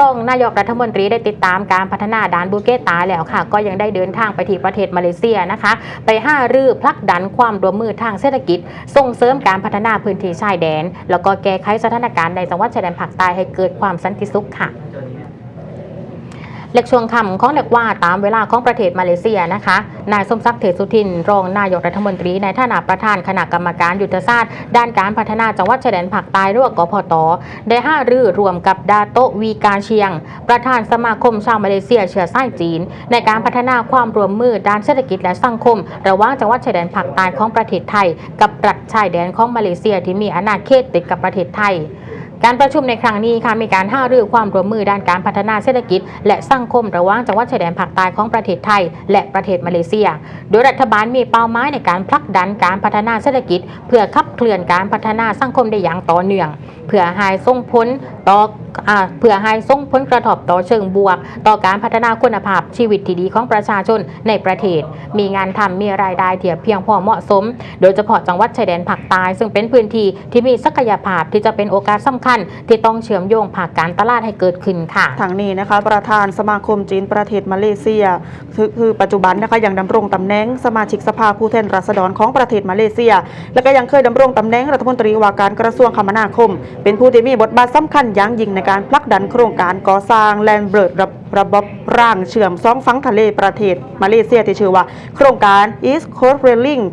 รองนายกรัฐมนตรีได้ติดตามการพัฒนาด้านบูเกตาแล้วค่ะ ก็ยังได้เดินทางไปที่ประเทศมาเลเซียนะคะ ไปห้ารือพลักดันความร่วมมือทางเศรษฐกิจ ส่งเสริมการพัฒนาพื้นที่ชายแดน แล้วก็แก้ไขสถานการณ์ในจังหวัดชายแดนภาคใต้ให้เกิดความสันติสุขค่ะ เล็กช่วงคำของเด็กว่าตามเวลาของประเทศมาเลเซียนะคะ นายสมศักดิ์เทสุทิน รองนายกรัฐมนตรีในฐานะประธานคณะกรรมการยุทธศาสตร์ ด้านการพัฒนาจังหวัดชายแดนภาคใต้หรือว่ากพตได้ห้ารือรวมกับดาโตวีการเชียง ประธานสมาคมชาวมาเลเซียเชื้อสายจีน ในการพัฒนาความร่วมมือด้านเศรษฐกิจและสังคม ระหว่างจังหวัดชายแดนภาคใต้ของประเทศไทย กับรัฐชายแดนของมาเลเซียที่มีอาณาเขตติดกับประเทศไทย การประชุมในครั้งนี้ค่ะมีการห้ารือความร่วมมือด้านการพัฒนาเศรษฐกิจ และสังคมระหว่างจังหวัดชายแดนภาคใต้ของประเทศไทย และประเทศมาเลเซีย โดยรัฐบาลมีเป้าหมายในการผลักดันการพัฒนาเศรษฐกิจ เพื่อขับเคลื่อนการพัฒนาสังคมได้อย่างต่อเนื่อง เพื่อให้ส่งผลต่อเพื่อให้ส่งผลกระทบต่อเชิงบวก ต่อการพัฒนาคุณภาพชีวิตที่ดีของประชาชนในประเทศ มีงานทำมีรายได้เทียบเพียงพอเหมาะสม โดยเฉพาะจังหวัดชายแดนภาคใต้ซึ่งเป็นพื้นที่ที่มีศักยภาพที่จะเป็นโอกาสสำคัญที่ต้องเชื่อมโยงภาคการตลาดให้เกิดขึ้นค่ะทางนี้นะคะ ประธานสมาคมจีนประเทศมาเลเซีย คือคือปัจจุบันนะคะยังดำรงตำแหน่งสมาชิกสภาผู้แทนราษฎรของประเทศมาเลเซีย และก็ยังเคยดำรงตำแหน่งรัฐมนตรีว่าการกระทรวงคมนาคม เป็นผู้ที่มีบทบาทสำคัญอย่างยิ่งในการผลักดันโครงการก่อสร้างแลนด์เบิร์ดระระบบร่างเชื่อมสองฝั่งทะเลประเทศมาเลเซียที่ชื่อว่า โครงการ East Coast Railing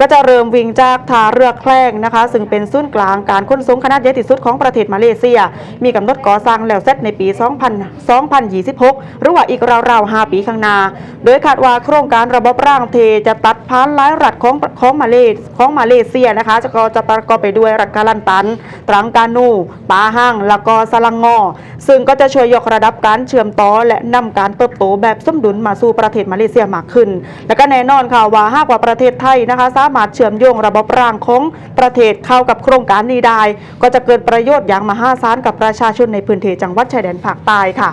ก็จะเริ่มวิ่งจากท่าเรือแคลงนะคะ ซึ่งเป็นศูนย์กลางการขนส่งขนาดใหญ่ที่สุดของประเทศมาเลเซีย มีกำหนดก่อสร้างแล้วเสร็จในปี 2000 2026 หรือว่าอีกราวๆ 5 ปีข้างหน้า โดยคาดว่าโครงการระบบร่างเทจะตัดผ่านหลายรัฐของของมาเลของมาเลเซียนะคะ จะก็จะประกอบไปด้วยรัฐกาลันตัน ตรังกานูปาฮังแล้วก็สลังงอ ซึ่งก็จะช่วยยกระดับการเชื่อมต่อและนำการเติบโตแบบสมดุลมาสู่ประเทศมาเลเซียมากขึ้น และก็แน่นอนค่ะว่าหากว่าประเทศไทยนะคะามารถเชื่อมโยงระบบร่างของประเทศเข้ากับโครงการนี้ได้ ก็จะเกิดประโยชน์อย่างมหาศาลกับประชาชนในพื้นที่จังหวัดชายแดนภาคใต้ค่ะ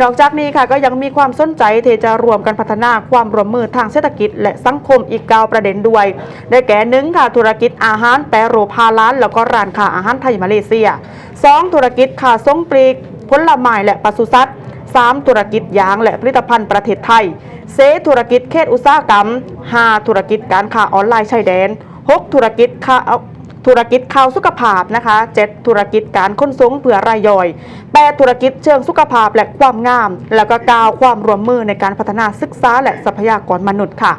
นอกจากนี้ค่ะก็ยังมีความสนใจที่จะรวมกันพัฒนาความร่วมมือทางเศรษฐกิจ และสังคมอีกเก้าประเด็นด้วย ได้แก่หนึ่งค่ะธุรกิจอาหารแปรรูปฮาล้าลแล้วก็ร้านค้าอาหารไทยมาเลเซีย 2. ธุรกิจค้าส่งปลีกผลไม้และปศุสัตว์ 3. ธุรกิจยางและผลิตภัณฑ์ประเทศไทยเซธุรกิจเขตอุตสาหกรรม 5. ธุรกิจการค้าออนไลน์ชายแดน 6. ธุรกิจค้า ธุรกิจข่าวสุขภาพนะคะ 7. ธุรกิจการขนส่งเผื่อรายย่อย 8. ธุรกิจเชิงสุขภาพและความงาม แล้วก็กาวความร่วมมือในการพัฒนาศึกษาและทรัพยากรมนุษย์ค่ะ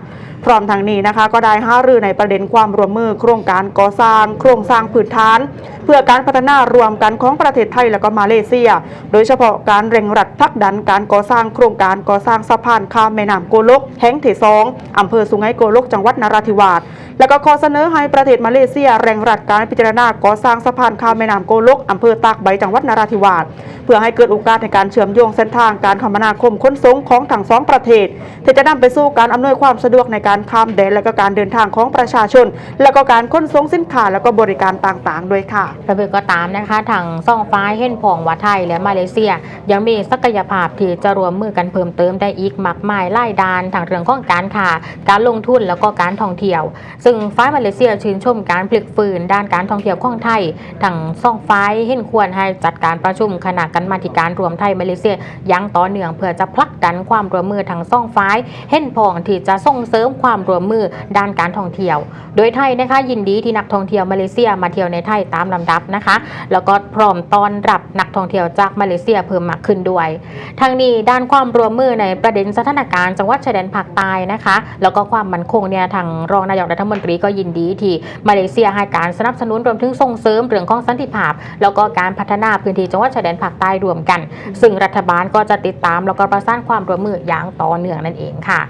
พร้อมทางนี้นะคะ ก็ได้ห้ารือในประเด็นความร่วมมือ โครงการก่อสร้าง โครงสร้างพื้นฐาน เพื่อการพัฒนารวมกันของประเทศไทยและก็มาเลเซีย โดยเฉพาะการเร่งรัดผลักดันการก่อสร้างโครงการก่อสร้างสะพานข้ามแม่น้ำโกลกแห่งที่สองอำเภอสุไหงโกลกจังหวัดนราธิวาส แล้วก็ขอเสนอให้ประเทศมาเลเซียเร่งรัดการพิจารณาก่อสร้างสะพานข้ามแม่น้ำโกลกอำเภอตากใบจังหวัดนราธิวาสเพื่อให้เกิดโอกาสในการเชื่อมโยงเส้นทางการคมนาคมขนส่งของทั้งสองประเทศที่จะนำไปสู่การอำนวยความสะดวกในการข้ามแดนและก็การเดินทางของประชาชน และก็การขนส่งสินค้าและก็บริการต่างๆ ด้วยค่ะระเบิดก็ตามนะคะทางซ่องฟ้าเห็นผองว่าไทยและมาเลเซีย ยังมีศักยภาพที่จะรวมมือกันเพิ่มเติมได้อีกมากมายไล่ดานทางเรื่องของการค้าการลงทุนแล้วก็การท่องเที่ยวซึ่งถึงฟ้ายมาเลเซียชื่นชมการพลิกฝืนด้านการท่องเที่ยวของไทยทางซ่องฟ้ายเห็นควรให้จัดการประชุมคณะกรรมาการรวมไทยมาเลเซียยังต่อเนื่องเพื่อจะผลักดันความร่วมมือทางซ่องฟ้ายเห็นผองที่จะส่งเสริมความร่วมมือด้านการท่องเที่ยว โดยไทยนะคะยินดีที่นักท่องเที่ยวมาเลเซียมาเที่ยวในไทยตามลำดับนะคะ แล้วก็พร้อมต้อนรับนักท่องเที่ยวจากมาเลเซียเพิ่มมากขึ้นด้วยทางนี้ด้านความร่วมมือในประเด็นสถานการณ์จังหวัดชายแดนภาคใต้นะคะ แล้วก็ความมั่นคงเนี่ยทางรองนายกรัฐมนตรีก็ยินดีที่มาเลเซียให้การสนับสนุนรวมถึงส่งเสริมเรื่องของสันติภาพ แล้วก็การพัฒนาพื้นที่จังหวัดชายแดนภาคใต้รวมกัน ซึ่งรัฐบาลก็จะติดตามแล้วก็ประสานความร่วมมืออย่างต่อเนื่องนั่นเองค่ะ